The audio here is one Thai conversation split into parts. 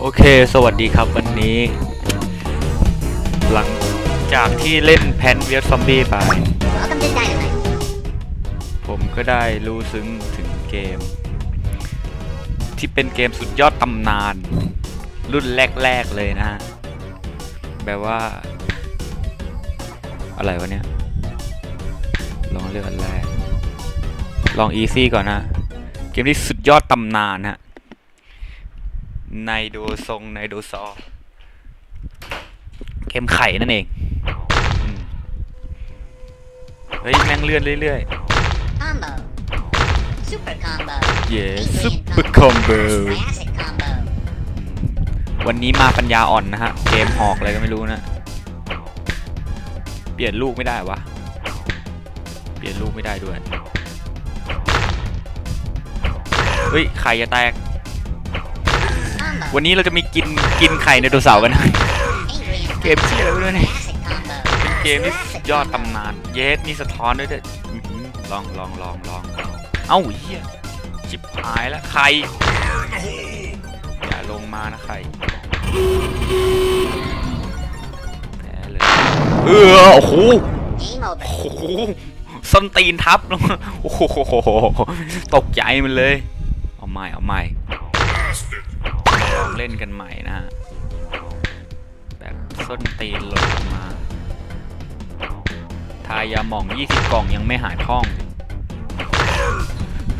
โอเค สวัสดีครับวันนี้ หลังจากที่เล่นแพนเวียซอมบี้ไป ผมก็ได้รู้ซึ้งถึงเกม ที่เป็นเกมสุดยอดตำนาน รุ่นแรก ๆ เลยนะฮะ แบบว่า อะไรวะเนี่ย ลองเลือกอันแรก ลองอีซี่ก่อนนะ เกมที่สุดยอดตำนานฮะ ไนโดทรงไนโดซอร์เกมไข่นั่นเองอืมเฮ้ยแม่งเลื่อนเรื่อย Combo. Super combo. ๆเย้ Adrian ซุปเปอร์ combo. คอมโบ Triassic combo. วันนี้มาปัญญาอ่อนนะฮะ เกมหอกอะไรก็ไม่รู้นะ เปลี่ยนลูกไม่ได้วะ เปลี่ยนลูกไม่ได้ด้วย เฮ้ย ไข่จะแตก Combo. วันนี้เราจะมีกินกินไข่ในตัวเสาร์กันนะ Adrian เกมเชี่ยอะไรไม่รู้เนี่ย Triassic combo. เป็นเกมที่สุดยอดตำนาน เยสมีสะท้อนด้วยเด้ออื้อหือลองลองลองลองเอ้าเฮียชิบหายแล้วไข่อย่าลงมานะไข่แพ้เลยเออโอ้โห Game over. โอ้โหส้นตีนทับลงมาโอ้โหตกใจมันเลย เอาใหม่เอาใหม่ลอง เล่นกันใหม่นะฮะ แบบส้นตีนหล่นลงมา ทายาหม่อง 20 กล่องยังไม่หายพร่อง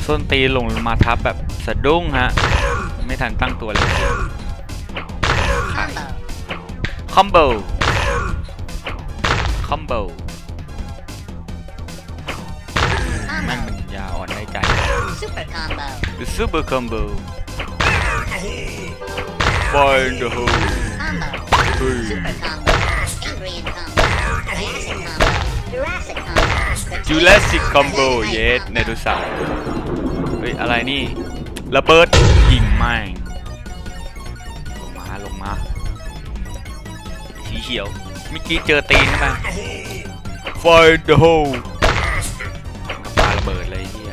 ส้นตีนลงมาทับแบบสะดุ้งฮะ ไม่ทันตั้งตัวเลย Combo. คอมโบ คอมโบแม่ง Combo. มันยาอ่อนได้ใจ Super combo. Super combo Find the hole Combo. เฮ้ย Super combo. Adrian combo. Triassic combo. Jurassic combo. Jurassic combo เยสในดูสัตว์เฮ้ย อะไรนี่ ระเบิดยิงแม่งลงมา ลงมา สีเขียวเมื่อกี้เจอตีนใช่ไหม Find the hole กับปาระเบิดเลยไอ้เฮีย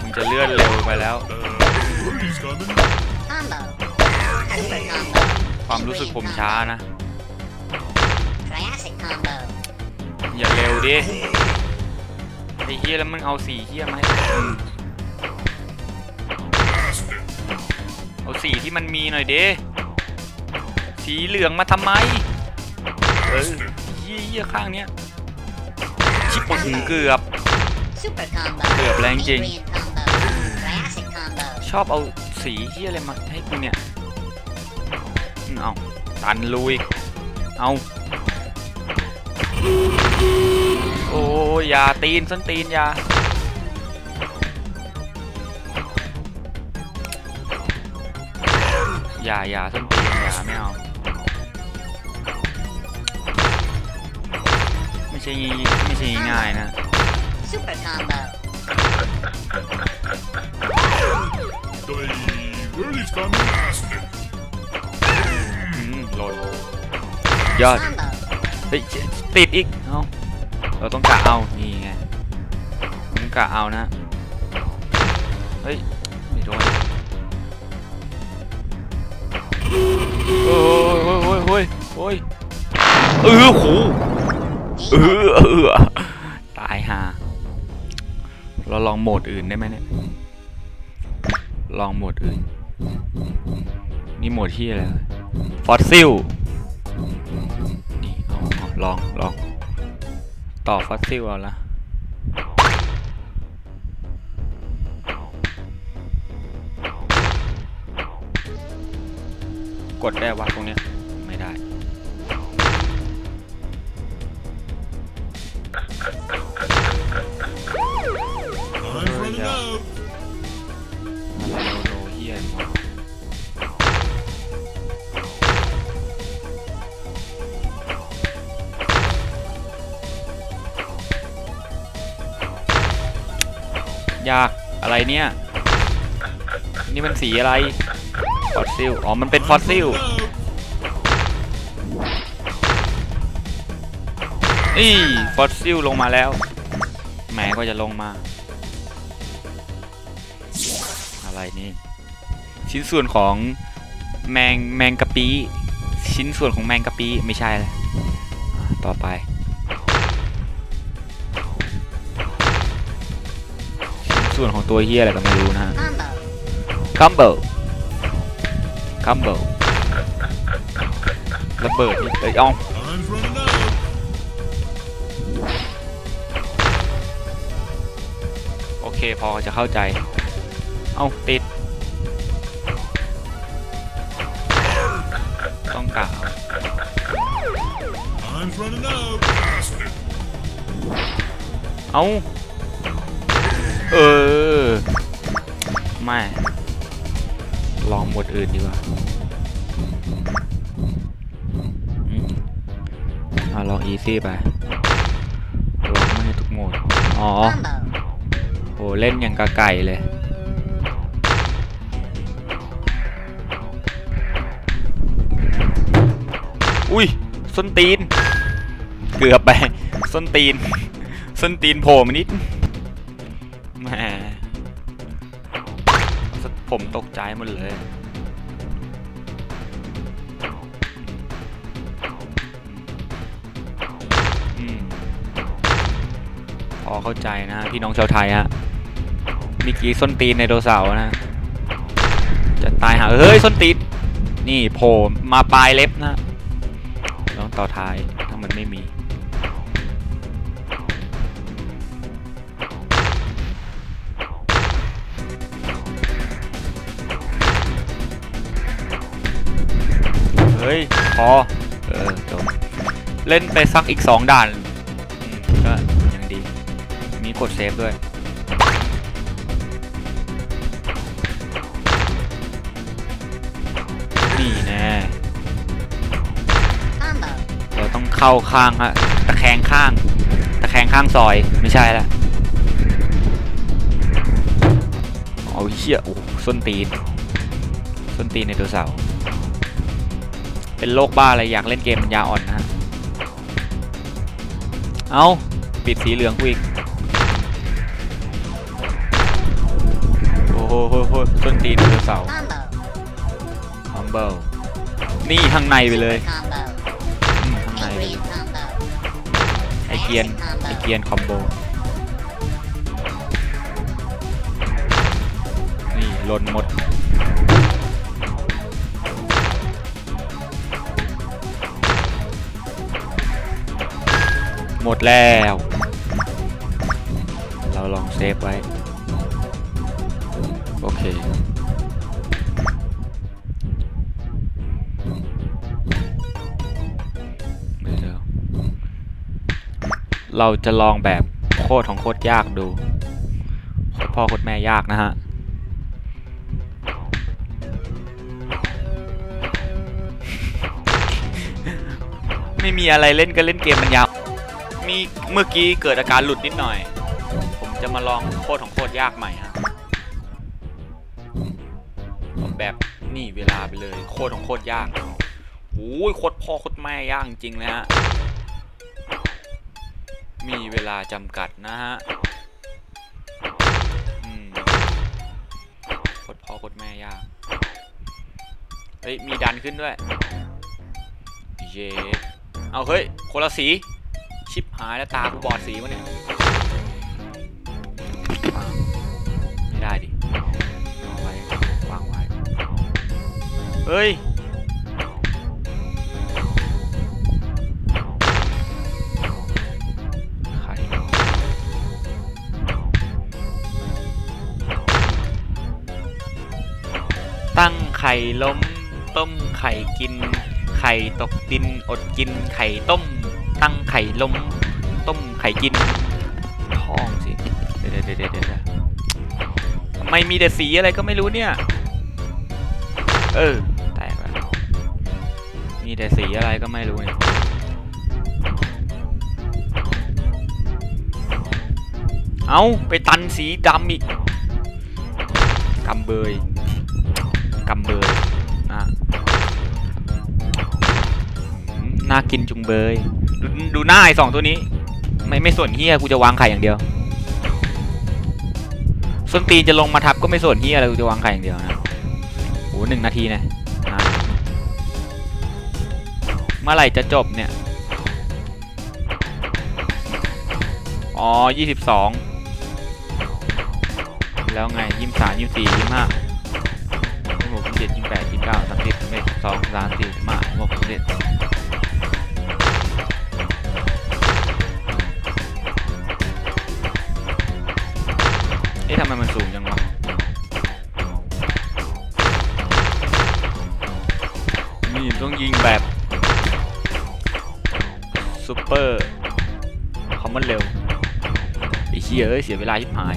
มึงจะเลื่อนเร็วไปแล้ว ความรู้สึกผมช้านะ Triassic combo. อย่าเร็วดิไอ้เฮียแล้วมึงเอาสีเฮียมาให้อืมเอาสีที่มันมีหน่อยดิสีเหลืองมาทำไม เออเฮียเฮียข้างเนี้ย ชิบปึงเกือบ Super combo. เกือบแรงจริง Adrian combo. Triassic combo. ชอบเอาสีเฮียอะไรมาให้กูเนี่ยอืม เอาตันลุยเอาโอ้ยอยาตีนส้นตีนอยาอย่าอย่าส้นตีนอย่าไม่เอาไม่ใช่ไม่ใช่ง่ายๆนะ Super combo. Early's coming. อืมโหลดยอดเฮ้ยติดอีกเอาเราต้องกะเอานี่ไงต้องกะเอานะเฮ้ยไม่โดนโอ้ยโอ้ยโอ้ยโอ้ยโอ้ยเออโหเออเออตายห่าเราลองโหมดอื่นได้ไหมเนี่ยลองโหมดอื่น นี่หมดที่อะไรฟอสซิลนี่อาเอลองลองต่อฟอสซิลเอาละกดได้วะตรงเนี้ยไม่ได้ ยากอะไรเนี่ย นี่มันสีอะไร ฟอสซิล อ๋อ มันเป็นฟอสซิลนี่ฟอสซิลลงมาแล้ว แหมก็จะลงมา อะไรนี่ ชิ้นส่วนของแมงแมงกะปี ชิ้นส่วนของแมงกะปีไม่ใช่แล้วอะต่อไป ส่วนของตัวเฮียอะไรก็ไม่รู้นะฮะ Combo. คัมเบิลคัมเบิลระเบิดนี่เอ้ยเอ้า Time's running out. โอเคพอจะเข้าใจ เอ้าติด ต้องกล่าว Time's running out. เอ้า เออ ไม่ ลองหมดอื่นดีกว่าอืมเอาลองอีซี่ไป ลองไม่ทุกโหมด อ๋อ โห เล่นอย่างกะไก่เลย อุ้ย ส้นตีน เกือบไป ส้นตีน ส้นตีนโผล่มานิด แหมผมตกใจหมดเลยอพอเข้าใจนะพี่น้องชาวไทยฮะมื่อกี้ส้นตีนในโดเสาร์นะ จะตายหาเฮ้ยส้นตีนนี่โผล่มาปลายเล็บนะ ต้องต่อท้ายถ้ามันไม่มี เฮ้ย พอ เออจบเล่นไปสักอีกสองด่านก็ยังดี มีกดเซฟด้วยนี่แน่เราต้องเข้าข้างฮะตะแคงข้าง ตะแคงข้างซอยไม่ใช่ละเอาเชี่ยโอ้ส้นตีน ส้นตีนในตัวเสาร์ เป็นโรคบ้าอะไรอยากเล่นเกมมันยาอ่อนนะฮะเอาปิดสีเหลืองกูอีกโอ้โหโหโหส้นตีนตัวเสาคอมเบิลนี่ข้างในไปเลยข้างในไปเลยไอเกียนไอเกียนคอมโบนี่หล่นหมด หมดแล้ว เราลองเซฟไว้ โอเค เราจะลองแบบโคตรของโคตรยากดู โคตรพ่อโคตรแม่ยากนะฮะไม่มีอะไรเล่นก็เล่นเกมมันยาว มีเมื่อกี้เกิดอาการหลุดนิดหน่อย ผมจะมาลองโคตรของโคตรยากใหม่ฮะแบบนี่เวลาไปเลยโคตรของโคตรยากโอ้ยโคตรพ่อโคตรแม่ยากจริงเลยฮะ มีเวลาจำกัดนะฮะโคตรพ่อโคตรแม่ยาก เฮ้ย มีดันขึ้นด้วย เย้เอาเฮ้ยคนละสี ชิปหายแล้วตากูบอดสีวะเนี่ยไม่ได้ดิเอาไว้วางไว้เฮ้ยไข่ตั้งไข่ล้ม ต้มไข่กิน ไข่ตกดินอดกินไข่ต้ม ตั้งไข่ลมต้มไข่กินทองสิเดี๋ยวเดี๋ยวเดี๋ยวเดี๋ยวทำไมมีแต่สีอะไรก็ไม่รู้เนี่ย เออแตกแล้วมีแต่สีอะไรก็ไม่รู้เนี่ยเอาไปตันสีดำอีกกำเบยกำเบยนะอืมน่ากินจุงเบย ดูหน้าไอ้สองตัวนี้ ไม่ไม่ส่วนเฮียกูจะวางไข่อย่างเดียวส้นตีนจะลงมาทับก็ไม่ส่วนเฮียอะไรกูจะวางไข่อย่างเดียวนะโหหนึ่งนาทีเนี่ยเมื่อไหร่จะจบเนี่ย อ๋อยี่สิบสองแล้วไงยี่สิบสามยี่สิบสี่ยี่สิบห้ายี่สิบหกยี่สิบเจ็ดยี่สิบแปดยี่สิบเก้าสามสิบสามเอ็ดสองสามสี่สิบห้าหกสิบเจ็ด เอ๊ะทำไมมันสูงจังวะนี่ต้องยิงแบบซูเปอร์คอมมอนเร็วไอ้เชียเอ้ยเสียเวลาชิบหาย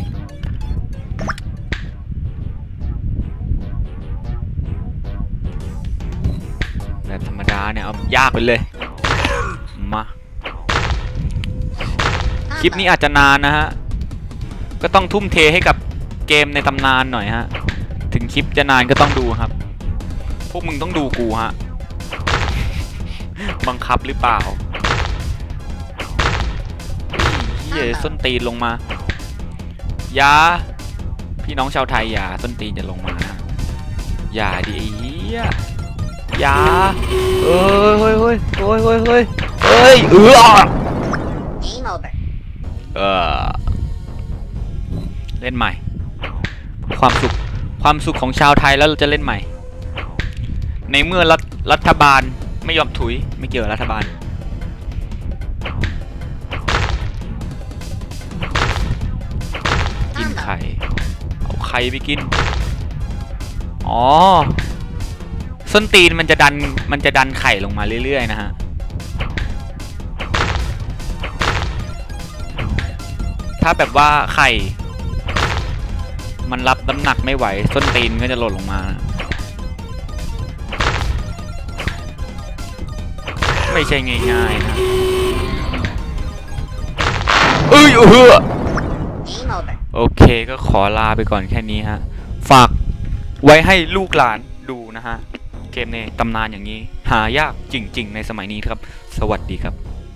แบบธรรมดาเนี่ย เอายากไปเลย มา คลิปนี้อาจจะนานนะฮะ ก็ต้องทุ่มเทให้กับเกมในตำนานหน่อยฮะ ถึงคลิปจะนานก็ต้องดูครับ พวกมึงต้องดูกูฮะ บังคับหรือเปล่าเฮ้ยส้นตีนลงมาอย่าพี่น้องชาวไทยอย่าส้นตีนจะลงมาอย่าดิไอ้เหี้ยอย่าเอ้ยเฮ้ยเฮ้ยเฮ้ยเฮ้ยเฮ้ยเฮ้ยเออ Game over. เออ เล่นใหม่ ความสุขความสุขของชาวไทยแล้วเราจะเล่นใหม่ ในเมื่อรัฐรัฐบาลไม่ยอมถุยไม่เกี่ยวกับรัฐบาล กินไข่เอาไข่ไปกิน อ๋อส้นตีนมันจะดันมันจะดันไข่ลงมาเรื่อย ๆ นะฮะถ้าแบบว่าไข่ มันรับน้ำหนักไม่ไหวส้นตีนก็จะหล่นลงมาไม่ใช่ง่ายๆนะเอ้ยเออโอเคก็ขอลาไปก่อนแค่นี้ฮะ ฝากไว้ให้ลูกหลานดูนะฮะ เกมในตำนานอย่างนี้ หายากจริง ๆ ในสมัยนี้ครับ สวัสดีครับ